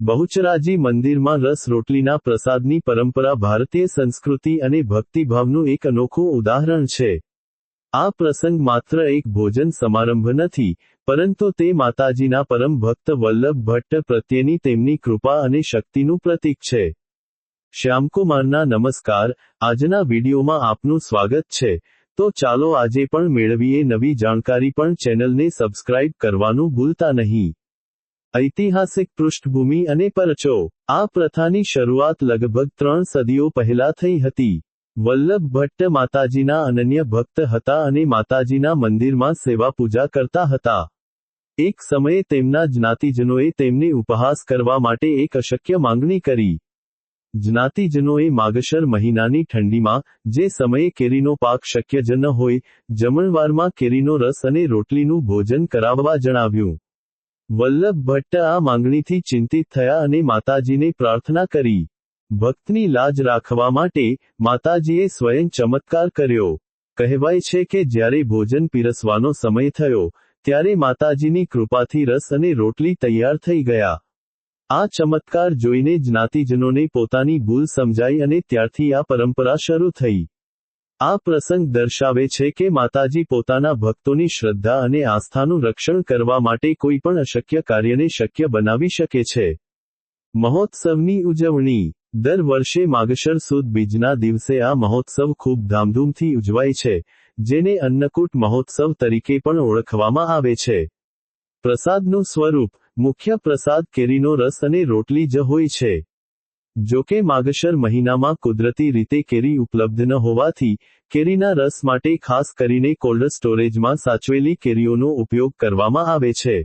બહુચરાજી મંદિરમાં રસ રોટલીના પ્રસાદની પરંપરા ભારતીય સંસ્કૃતિ અને ભક્તિભાવનું એક અનોખું ઉદાહરણ છે. આ પ્રસંગ માત્ર એક ભોજન સમારંભ નથી, પરંતુ તે માતાજીના પરમ ભક્ત વલ્લભ ભટ્ટ પ્રત્યેની તેમની કૃપા અને શક્તિનું પ્રતીક છે. શ્યામકુમારના નમસ્કાર, આજના વિડીયોમાં આપનું સ્વાગત છે. તો ચાલો આજે પણ મેળવીએ નવી જાણકારી પણ ચેનલને સબસ્ક્રાઇબ કરવાનું ભૂલતા નહીં. ઐતિહાસિક પૃષ્ઠભૂમિ અને પરચો. આ પ્રથાની શરૂઆત લગભગ ત્રણ સદીઓ પહેલા થઈ હતી. વલ્લભ ભટ્ટ માતાજીના અનન્ય ભક્ત હતા અને માતાજીના મંદિરમાં સેવા પૂજા કરતા હતા. એક સમયે તેમના જ્ઞાતિજનોએ તેમને ઉપહાસ કરવા માટે એક અશક્ય માંગણી કરી. જ્ઞાતિજનોએ માગશર મહિનાની ઠંડીમાં, જે સમયે કેરીનો પાક શક્ય જ ન હોય, જમણવારમાં કેરીનો રસ અને રોટલીનું ભોજન કરાવવા જણાવ્યું. વલ્લભ ભટ્ટ આ માંગણીથી ચિંતિત થયા અને માતાજીને પ્રાર્થના કરી. ભક્તની લાજ રાખવા માટે માતાજીએ સ્વયં ચમત્કાર કર્યો. કહેવાય છે કે જ્યારે ભોજન પીરસવાનો સમય થયો, ત્યારે માતાજીની કૃપાથી રસ અને રોટલી તૈયાર થઈ ગયા. આ ચમત્કાર જોઈને જ્ઞાતિજનોને પોતાની ભૂલ સમજાઈ અને ત્યારથી આ પરંપરા શરૂ થઈ. આ પ્રસંગ દર્શાવે છે કે માતાજી પોતાના ભક્તોની શ્રદ્ધા અને આસ્થાનું રક્ષણ કરવા માટે કોઈ પણ અશક્ય કાર્યને શક્ય બનાવી શકે છે. મહોત્સવની ઉજવણી. દર વર્ષે માગશર સુદ બીજના દિવસે આ મહોત્સવ ખૂબ ધામધૂમથી ઉજવાય છે, જેને અન્નકૂટ મહોત્સવ તરીકે પણ ઓળખવામાં આવે છે. પ્રસાદનું સ્વરૂપ. મુખ્ય પ્રસાદ કેરીનો રસ અને રોટલી જ હોય છે. જો કે માગશર મહિનામાં કુદરતી રીતે કેરી ઉપલબ્ધ ન હોવાથી, કેરીના રસ માટે ખાસ કરીને કોલ્ડ સ્ટોરેજમાં સાચવેલી કેરીઓનો ઉપયોગ કરવામાં આવે છે.